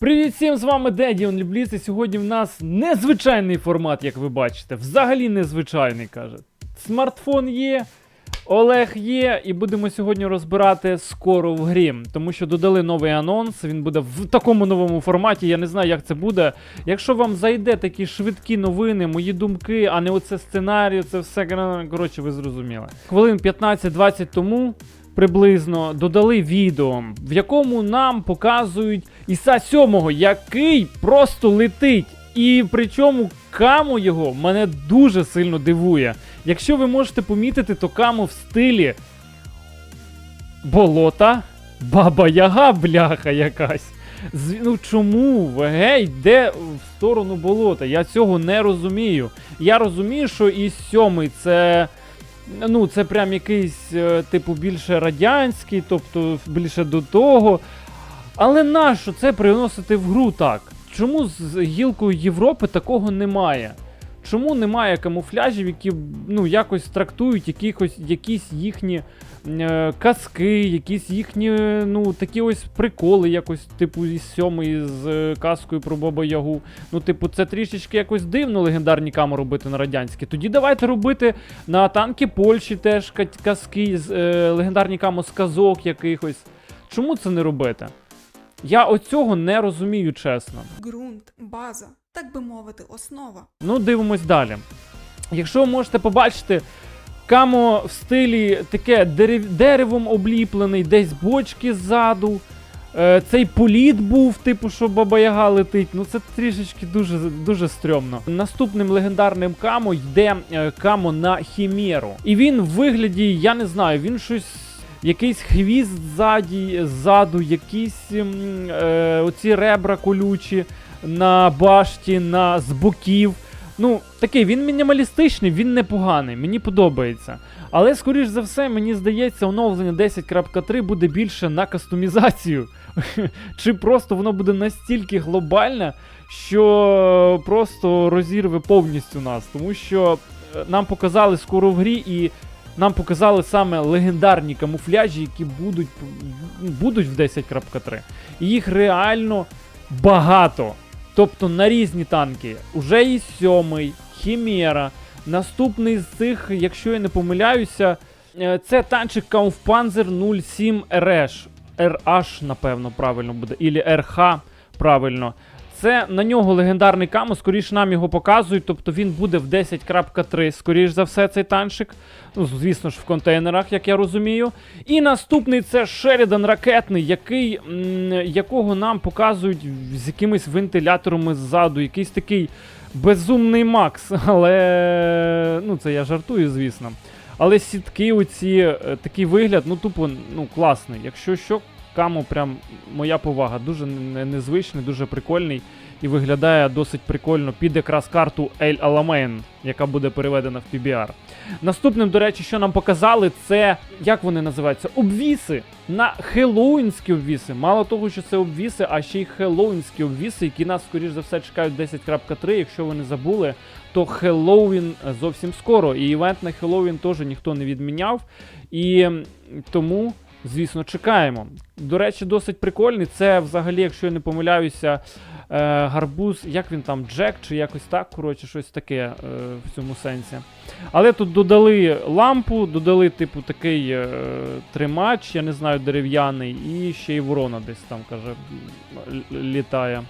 Привіт всім, з вами Дедіон Лібліц, і сьогодні в нас незвичайний формат, як ви бачите. Взагалі незвичайний, каже. Смартфон є, Олег є, і будемо сьогодні розбирати скоро в грі. Тому що додали новий анонс, він буде в такому новому форматі. Я не знаю, як це буде. Якщо вам зайде такі швидкі новини, мої думки, а не оце сценарій, це все коротше, ви зрозуміли. Хвилин 15-20 тому. Приблизно додали відео, в якому нам показують Іса 7, який просто летить. І причому камо його мене дуже сильно дивує. Якщо ви можете помітити, то камо в стилі болота, баба яга, бляха якась. Ну чому ВГ йде в сторону болота? Я цього не розумію. Я розумію, що і сьомий це. Ну, це прям якийсь, е, типу, більше радянський, тобто більше до того. Але нащо це приносити в гру так? Чому з гілкою Європи такого немає? Чому немає камуфляжів, які ну, якось трактують якихось, якісь їхні е, казки, якісь їхні ну, такі ось приколи, якось, типу, із сьомої з е, казкою про Баба Ягу. Ну, типу, це трішечки якось дивно легендарні камери робити на радянські. Тоді давайте робити на танки Польщі теж казки, е, легендарні камо з казок якихось. Чому це не робити? Я оцього не розумію, чесно. ґрунт, база, так би мовити, основа. Ну, дивимось далі. Якщо ви можете побачити, камо в стилі таке дерев... деревом обліплений, десь бочки ззаду. Е, цей політ був, типу, що Баба Яга летить. Ну це трішечки дуже, дуже стрьомно. Наступним легендарним камо йде е, камо на Хімеру. І він в вигляді, я не знаю, він щось. Якийсь хвіст ззаді, ззаду, якісь е, оці ребра колючі на башті, на з боків. Ну, такий, він мінімалістичний, він непоганий, мені подобається. Але, скоріш за все, мені здається, оновлення 10.3 буде більше на кастомізацію. Чи просто воно буде настільки глобальне, що просто розірве повністю нас. Тому що е, нам показали скоро в грі і. Нам показали саме легендарні камуфляжі, які будуть, будуть в 10.3. І їх реально багато. Тобто на різні танки. Уже і сьомий, Хімера. Наступний з цих, якщо я не помиляюся, е, це танчик Kampfpanzer 07 RH. RH, напевно, правильно буде. Ілі RH, правильно. Це на нього легендарний камо, скоріш нам його показують, тобто він буде в 10.3, скоріш за все, цей танчик. Ну, звісно ж, в контейнерах, як я розумію. І наступний це Шерідан ракетний, який, якого нам показують з якимись вентиляторами ззаду, якийсь такий безумний Макс. Але ну, це я жартую, звісно. Але сітки, оці, е, такий вигляд, ну тупо ну, класний. Якщо що, камо, прям моя повага. Дуже незвичний, дуже прикольний і виглядає досить прикольно під якраз карту El Alamein, яка буде переведена в PBR. Наступним, до речі, що нам показали, це як вони називаються? Обвіси на хеллоуінські обвіси. Мало того, що це обвіси, а ще й хеллоуінські обвіси, які нас, скоріш за все, чекають 10.3. Якщо ви не забули, то Хеллоуін зовсім скоро. І івент на Хеллоуін теж ніхто не відміняв. І тому. Звісно, чекаємо. До речі, досить прикольний. Це взагалі, якщо я не помиляюся, е, гарбуз, як він там, Джек, чи якось так, коротше, щось таке е, в цьому сенсі. Але тут додали лампу, додали, типу, такий е, тримач, я не знаю, дерев'яний, і ще й ворона десь там, каже, літає.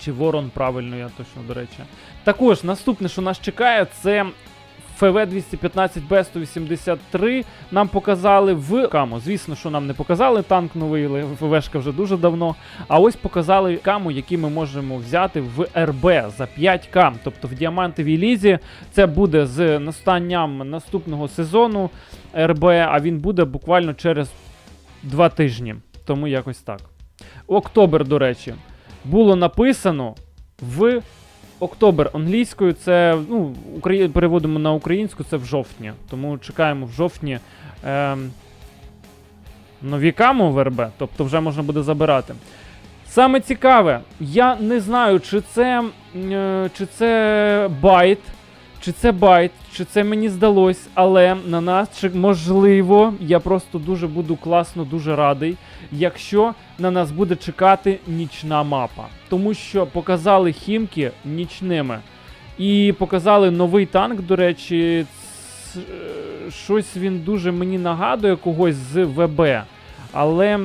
Чи ворон, правильно, я точно, до речі. Також наступне, що нас чекає, це ФВ 215 Б 183 нам показали в Камо. Звісно, що нам не показали танк новий, ФВшка вже дуже давно. А ось показали Камо, який ми можемо взяти в РБ за 5К. Тобто в діамантовій лізі це буде з настанням наступного сезону РБ, а він буде буквально через два тижні. Тому якось так. Октобер, до речі, було написано в Октобер англійською, це ну, Украї... переводимо на українську, це в жовтні. Тому чекаємо в жовтні ем, нові каму в тобто вже можна буде забирати. Саме цікаве, я не знаю, чи це, е, чи це байт, чи це байт, чи це мені здалось, але на нас чи можливо, я просто дуже буду класно, дуже радий, якщо на нас буде чекати нічна мапа. Тому що показали хімки нічними. І показали новий танк, до речі, е, щось він дуже мені нагадує когось з ВБ. Але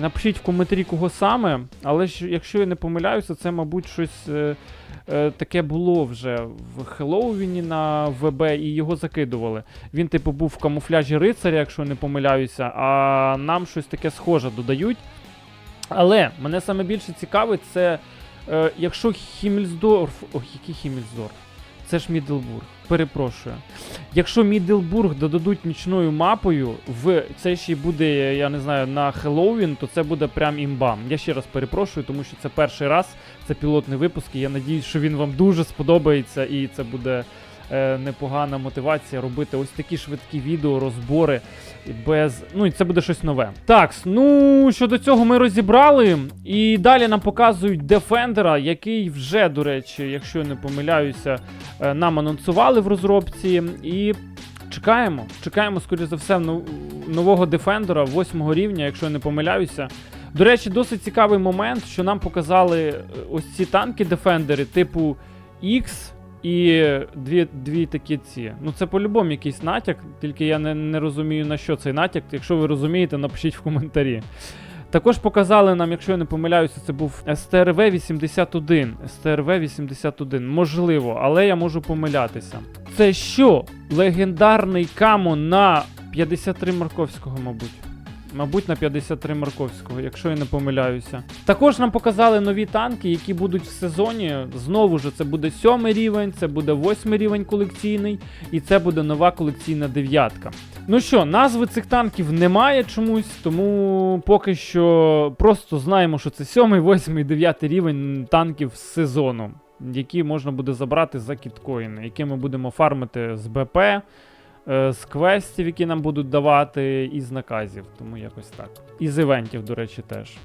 напишіть в коментарі, кого саме. Але ж, якщо я не помиляюся, це, мабуть, щось е, е, таке було вже в Хеллоуіні на ВБ і його закидували. Він, типу, був в камуфляжі рицаря, якщо не помиляюся, а нам щось таке схоже додають. Але мене саме більше цікавить, це е, якщо Хіммельсдорф. Ох, який Хіммельсдорф? Це ж Мідлбург. Перепрошую. Якщо Мідлбург додадуть нічною мапою, в це ще буде, я не знаю, на Хеллоуін, то це буде прям імбам. Я ще раз перепрошую, тому що це перший раз, це пілотний випуск, і я надіюсь, що він вам дуже сподобається, і це буде непогана мотивація робити ось такі швидкі відео, розбори без. Ну і це буде щось нове. Так, ну щодо цього ми розібрали. І далі нам показують Defender, який вже, до речі, якщо я не помиляюся, е, нам анонсували в розробці. І чекаємо. Чекаємо, скоріш за все, нового Defender 8 рівня, якщо я не помиляюся. До речі, досить цікавий момент, що нам показали е, ось ці танки Defender, типу X і дві, дві такі ці. Ну це по-любому якийсь натяк, тільки я не, не розумію на що цей натяк. Якщо ви розумієте, напишіть в коментарі. Також показали нам, якщо я не помиляюся, це був STRV 81. STRV 81, можливо, але я можу помилятися. Це що? Легендарний камо на 53 Марковського, мабуть. Мабуть, на 53 Марковського, якщо я не помиляюся. Також нам показали нові танки, які будуть в сезоні. Знову ж це буде сьомий рівень, це буде восьмий рівень колекційний, і це буде нова колекційна дев'ятка. Ну що, назви цих танків немає чомусь, тому поки що просто знаємо, що це сьомий, восьмий, дев'ятий рівень танків з сезону, які можна буде забрати за кіткоїни, які ми будемо фармити з БП з квестів, які нам будуть давати, і з наказів. Тому якось так. І з івентів, до речі, теж.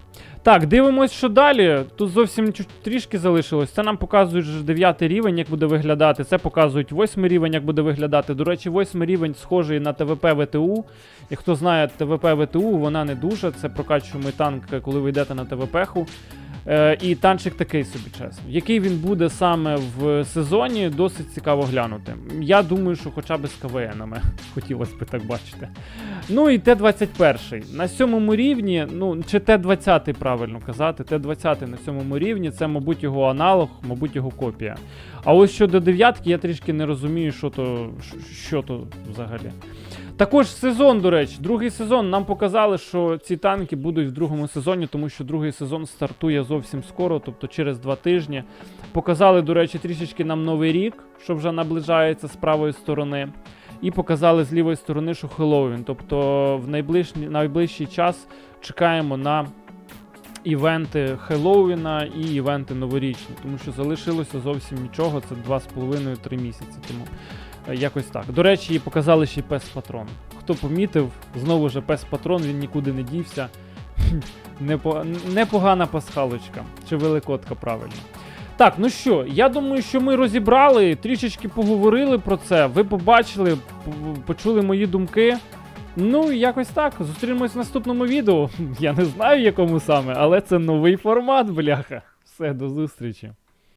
Так, дивимось, що далі. Тут зовсім трішки залишилось. Це нам показують вже 9 рівень, як буде виглядати. Це показують 8 рівень, як буде виглядати. До речі, 8 рівень схожий на ТВП ВТУ. І хто знає ТВП ВТУ, вона не дуже. Це прокачуємий танк, коли ви йдете на ТВПху. Е, і танчик такий собі, чесно. Який він буде саме в сезоні, досить цікаво глянути. Я думаю, що хоча б з КВНами хотілося б так бачити. Ну і Т-21. На сьомому рівні, ну чи Т-20 правильно казати, Т-20 на сьомому рівні, це, мабуть, його аналог, мабуть, його копія. А ось щодо дев'ятки, я трішки не розумію, що то, що то взагалі. Також сезон, до речі, другий сезон нам показали, що ці танки будуть в другому сезоні, тому що другий сезон стартує зовсім скоро, тобто через два тижні. Показали, до речі, трішечки нам новий рік, що вже наближається з правої сторони. І показали з лівої сторони, що Хеллоуін. Тобто в найближчий, найближчий час чекаємо на івенти Хеллоуіна і івенти новорічні, тому що залишилося зовсім нічого, це 2,5-3 місяці. Тому якось так. До речі, показали ще й пес патрон. Хто помітив, знову ж пес патрон, він нікуди не дівся. Непогана пасхалочка. Чи великодка, правильно. Так, ну що, я думаю, що ми розібрали, трішечки поговорили про це. Ви побачили, почули мої думки. Ну, якось так. Зустрінемось в наступному відео. Я не знаю, якому саме, але це новий формат, бляха. Все, до зустрічі.